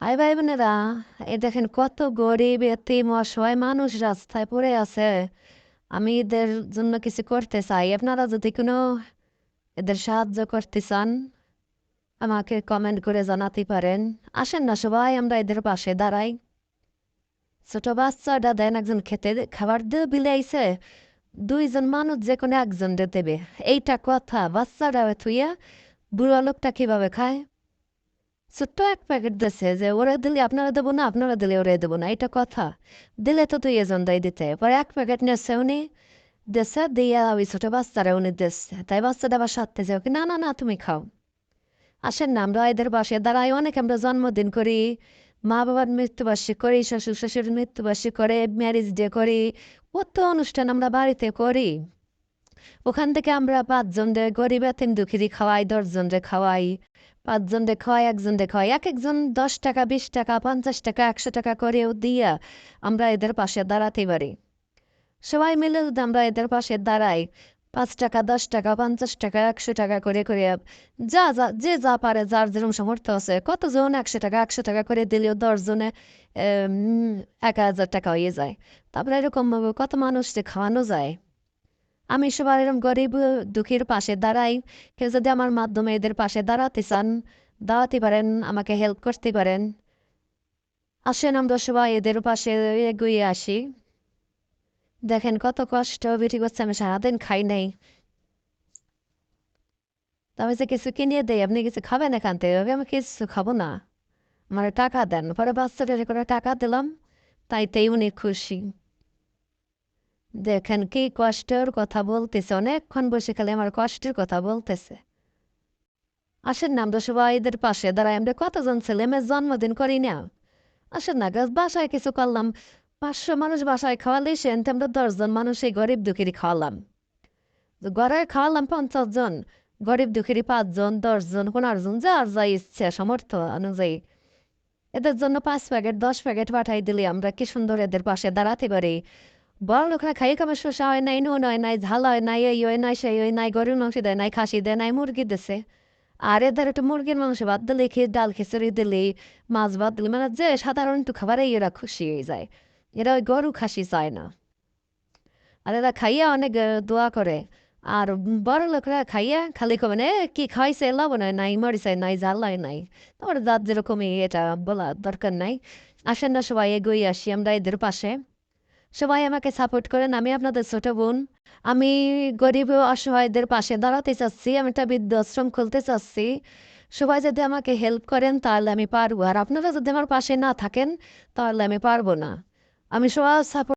ভাই ভাই বোনেরা, এই দেখেন কত গরিব, এতিম, অসহায় মানুষ রাস্তায় পড়ে আছে। আমি এদের জন্য কিছু করতে চাই। আপনারা যদি কোনো এদের সাহায্য করতে চান, আমাকে কমেন্ট করে জানাতে পারেন। আসেন না সবাই, আমরা এদের পাশে দাঁড়াই। ছোট বাচ্চাটা দেন একজন খেতে, খাবার দিয়ে বিলে আইসে দুইজন মানুষ যে কোনো একজন দেবে। এইটা কথা বাচ্চাটা থুইয়া বুড়ো লোকটা কীভাবে খায়? ছোট্ট এক প্যাকেট দিছে যে, ওরা দিলে, আপনারা দেবো না, আপনারা দিলে, ওরা দেবো না। এটা কথা। দিলে তো তুই এজন দেয় দিতে। পরে এক প্যাকেট নিয়েছে উনি। দেশে দিয়া ওই ছোট বাচ্চারা উনি দিচ্ছে তাই বাচ্চাটা আবার সাথে যাও কি না না না, তুমি খাও। আসেন না, আমরা এদের বাসে দাঁড়াই। অনেক আমরা জন্মদিন করি। মা বাবার মৃত্যুবার্ষিক করি শ্বশুর শ্বশুর মৃত্যুবার্ষিক করে ম্যারেজ ডে করি। কত অনুষ্ঠান আমরা বাড়িতে করি। ওখান থেকে আমরা পাঁচজন রে গরিব এতিম দুঃখীরি খাওয়াই, দশজন রে খাওয়াই। পাঁচজন খাওয়াই একজন খাওয়াই এক একজন দশ টাকা, বিশ টাকা, পঞ্চাশ টাকা, একশো টাকা করেও দিয়া আমরা এদের পাশে দাঁড়াতে পারি। সবাই মিলে যদি আমরা এদের পাশে দাঁড়াই, পাঁচ টাকা, দশ টাকা, পঞ্চাশ টাকা, একশো টাকা করে করে যা যা, যে যা পারে, যার যেরকম সামর্থ্য আছে, কতজন একশো টাকা একশো টাকা করে দিলেও দশজনে এক হাজার টাকা হয়ে যায়। তারপরে এরকম কত মানুষকে খাওয়ানো যায়। আমি সবার এরকম গরিব, দুঃখীর পাশে দাঁড়াই। কেউ যদি আমার মাধ্যমে এদের পাশে দাঁড়াতে চান, দাঁড়াতে পারেন, আমাকে হেল্প করতে পারেন। আসেন আমরা সবাই এদের পাশে এগিয়ে আসি। দেখেন কত কষ্ট বেটি করছে আমি, সারাদিন খাই নাই। তবে যে কিছু কিনিয়ে দেয় আপনি কিছু খাবেন এখান থেকে? আমি কিছু খাব না। আমার টাকা দেন। পরে বাচ্চাটার করে টাকা দিলাম, তাইতেই উনি খুশি। দেখেন কি কষ্টের কথা বলতেছে। অনেকক্ষণ বসে খালি আমার কষ্টের কথা বলতেছে। আসেন না আমরা সবাই এদের পাশে দাঁড়াই। আমরা কতজন ছেলে মেয়ের জন্মদিন করি না। আসেন না, গাছ বাসায় কিছু করলাম। পাঁচশো মানুষ বাসায় খাওয়ালে সেন আমরা দশজন মানুষ এই গরিব দুঃখেরই খাওয়ালাম। ঘরে খাওয়ালাম পঞ্চাশ জন, গরিব দুঃখেরই পাঁচজন, দশজন পনেরো জন যার যা ইচ্ছে, সামর্থ্য অনুযায়ী। এদের জন্য পাঁচ প্যাকেট, দশ প্যাকেট পাঠাই দিলে আমরা কি সুন্দর এদের পাশে দাঁড়াতে পারি। বড় লোকরা খাইয়ে কামে শসা হয় নাই নুন হয় নাই ঝাল হয় নাই এই হয় নাই সেই হয় নাই গরুর মাংস দেয় নাই খাসি দেয় নাই মুরগি দেশে আর এদের একটু মুরগির মাংস ভাত দিলে খেয়ে ডাল খিচুড়ি দিলে মাছ ভাত দিলে মানে যে সাধারণ একটু খাবারেই এরা খুশি হয়ে যায় এরা ওই গরু খাসি চায় না আর এরা খাইয়া অনেক দোয়া করে আর বড় লোকরা খাইয়া খালি কবে না কি খাইছে লবণ হয় নাই হয় নাই জাল হয় নাই তোমার দাঁত যেরকমই এটা বলা দরকার নাই আসেন না সবাই এগোই আসি আমরা এদের পাশে সবাই আমাকে সাপোর্ট করেন। আমি আপনাদের ছোট বোন। আমি গরিব অসহায়দের পাশে দাঁড়াতে চাচ্ছি। আমি একটা বৃদ্ধাশ্রম খুলতে চাচ্ছি। সবাই যদি আমাকে হেল্প করেন, তাহলে আমি পারব। আর আপনারা যদি আমার পাশে না থাকেন, তাহলে আমি পারব না। আমি সবার সাপোর্ট